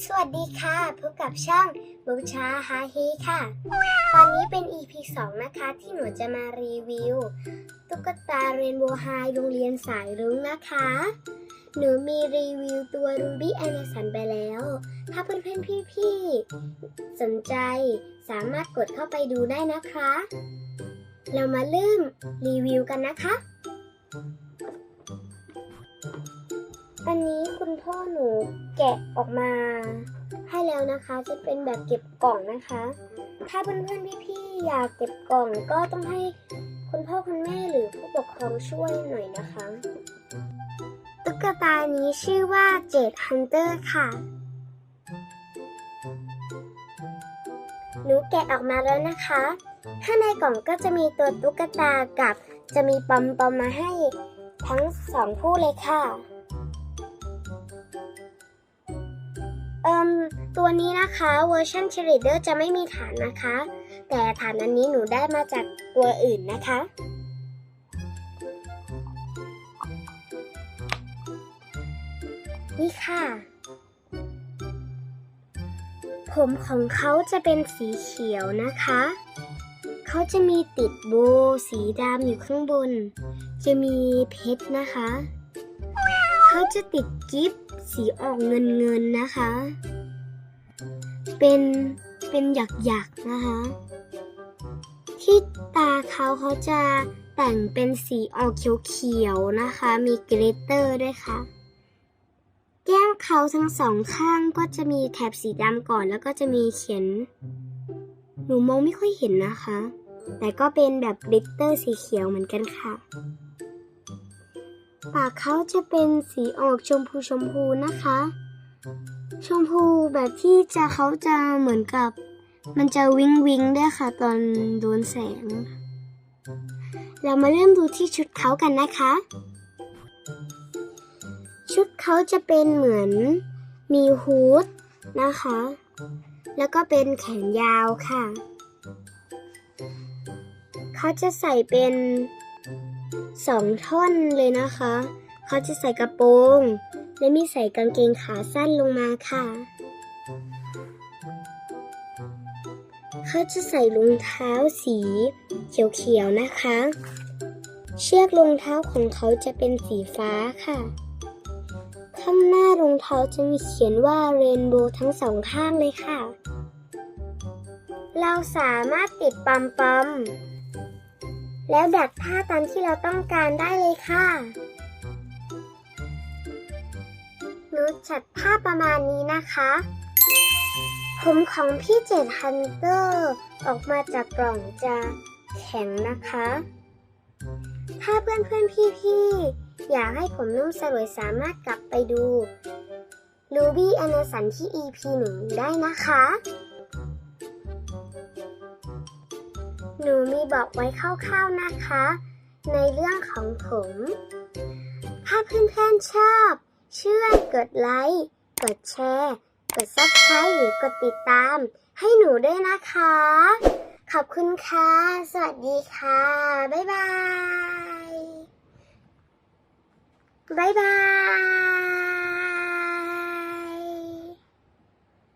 สวัสดีค่ะ พบกับช่องบูชาฮาเฮค่ะ ตอนนี้เป็น EP 2 นะคะ ที่หนูจะมารีวิว ตุ๊กตาเรนโบว์ไฮโรงเรียนสายรุ้งนะคะ หนูมีรีวิวตัวรูบี้แอนสันไปแล้ว ถ้าเพื่อนๆพี่ๆสนใจสามารถกดเข้าไปดูได้นะคะ เรามาเริ่มรีวิวกันนะคะ อันนี้คุณพ่อหนูแกะออกมาให้แล้วนะคะ จะเป็นแบบเก็บกล่องนะคะ ถ้าเพื่อนๆพี่ๆอยากเก็บกล่องก็ต้องให้คุณพ่อคุณแม่หรือผู้ปกครองช่วยหน่อยนะคะ ตุ๊กตานี้ชื่อว่าเจดฮันเตอร์ค่ะ หนูแกะออกมาแล้วนะคะ ข้างในกล่องก็จะมีตัวตุ๊กตากับจะมีปอมปอมมาให้ทั้งสองคู่เลยค่ะ เอิมตัวนี้นะคะเวอร์ชันเชริเดอร์จะไม่มีฐานนะคะ แต่ฐานอันนี้หนูได้มาจากตัวอื่นนะคะ นี่ค่ะ ผมของเขาจะเป็นสีเขียวนะคะ เขาจะมีติดโบสีดำอยู่ข้างบน จะมีเพชรนะคะ เขาจะติดกิฟต์สีออกเงินเงินนะคะ เป็นเป็นหยักหยักนะคะ ที่ตาเขาเขาจะแต่งเป็นสีออกเขียวๆนะคะ มีกรเตอร์ด้วยค่ะ แก้มเขาทั้งสองข้างก็จะมีแถบสีดำก่อนแล้วก็จะมีเขียน หนูมองไม่ค่อยเห็นนะคะ แต่ก็เป็นแบบกริตเตอร์สีเขียวเหมือนกันค่ะ ปากเขาจะเป็นสีออกชมพูชมพูนะคะ ชมพูแบบที่จะเขาจะเหมือนกับ มันจะวิงวิงด้วยค่ะตอนโดนแสง เรามาเริ่มดูที่ชุดเขากันนะคะ ชุดเขาจะเป็นเหมือนมีฮูดนะคะ แล้วก็เป็นแขนยาวค่ะ เขาจะใส่เป็น สองท่อนเลยนะคะ เขาจะใส่กระโปรง และมีใส่กางเกงขาสั้นลงมาค่ะ เขาจะใส่รองเท้าสีเขียวๆนะคะ เชือกรองเท้าของเขาจะเป็นสีฟ้าค่ะ ข้างหน้ารองเท้าจะมีเขียนว่าเรนโบว์ทั้งสองข้างเลยค่ะ เราสามารถติดปัมปัม แล้วดัดผ้าตามที่เราต้องการได้เลยค่ะหนูจัดผ้าประมาณนี้นะคะ ผมของพี่เจดฮันเตอร์ออกมาจากกล่องจะแข็งนะคะ ถ้าเพื่อนเพื่อนพี่พี่ๆอยากให้ผมนุ่มสลวยสามารถกลับไปดู Ruby a n สันที่ EP หนึ่งได้นะคะ หนูมีบอกไว้คร่าวๆนะคะ ในเรื่องของผม ถ้าเพื่อนๆชอบ ช่วยกดไลค์ กดแชร์ กด Subscribe หรือกดติดตาม ให้หนูด้วยนะคะ ขอบคุณค่ะ สวัสดีค่ะ บ๊ายบาย บ๊ายบาย